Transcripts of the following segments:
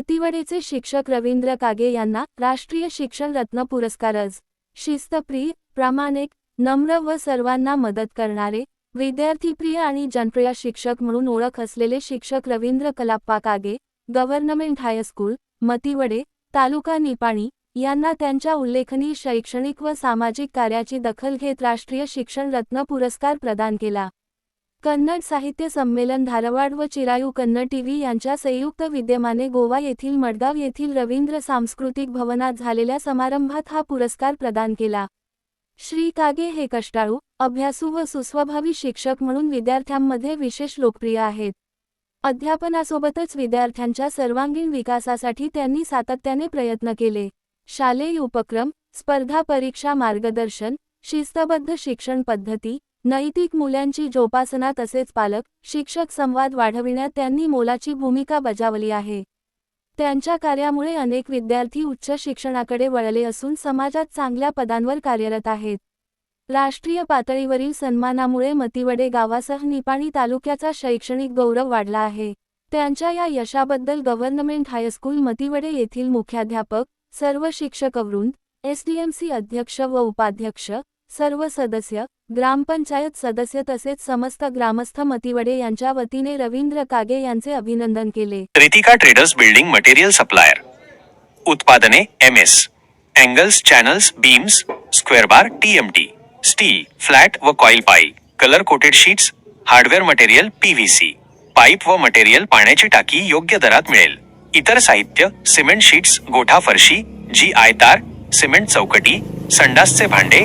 मतिवडेचे शिक्षक रवींद्र कागे यांना राष्ट्रीय शिक्षण रत्न पुरस्कारच शिस्तप्रिय प्रामाणिक नम्र व सर्वांना मदत करणारे विद्यार्थीप्रिय आणि जनप्रिय शिक्षक म्हणून ओळख असलेले शिक्षक Ravindra Kalappa Kage government high school Mativade taluka Nipani यांना त्यांच्या उल्लेखनीय शैक्षणिक व सामाजिक कार्याची दखल घेत राष्ट्रीय शिक्षण रत्न पुरस्कार प्रदान केला. कन्नड साहित्य संमेलन धारवाड व चिरायू कन्नड टीव्ही यांच्या संयुक्त विद्यमाने गोवा येथील मडगाव येथील रवींद्र सांस्कृतिक भवनात झालेल्या समारंभात हा पुरस्कार प्रदान केला. श्री कागे हे कष्टाळू अभ्यासू व सुस्वभावी शिक्षक म्हणून विद्यार्थ्यांमध्ये विशेष लोकप्रिय आहेत. अध्यापनासोबतच विद्यार्थ्यांच्या सर्वांगीण विकासासाठी त्यांनी सातत्याने प्रयत्न केले. शालेय उपक्रम स्पर्धा परीक्षा मार्गदर्शन शिस्तबद्ध शिक्षण पद्धती नैतिक मूल्यांची जोपासना तसेच पालक शिक्षक संवाद वाढविण्यात त्यांनी मोलाची भूमिका बजावली आहे. त्यांच्या कार्यामुळे अनेक विद्यार्थी उच्च शिक्षणाकडे वळले असून समाजात चांगल्या पदांवर कार्यरत आहेत. राष्ट्रीय पातळीवरील सन्मानामुळे मतिवडे गावासह निपाणी तालुक्याचा शैक्षणिक गौरव वाढला आहे. त्यांच्या या यशाबद्दल गव्हर्नमेंट हायस्कूल मतिवडे येथील मुख्याध्यापक सर्व शिक्षकवृंद एसडीएमसी अध्यक्ष व उपाध्यक्ष सर्व सदस्य ग्रामपंचायत सदस्य तसेच समस्त ग्रामस्थ मतिवडे यांच्या वतीने रवींद्र कागे यांचे अभिनंदन केले. Ritika traders building material supplier. उत्पादने M S angles channels beams square bar TMT steel flat व coil pipe colour coated sheets hardware material PVC pipe व मटेरियल पाण्याची टाकी योग्य दरात मिळेल. इतर साहित्य सिमेंट शीट्स गोठा फरशी जी आयतार सिमेंट चौकटी संडासचे भांडे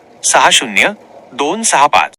सहा शून्य दोन सहा पाच.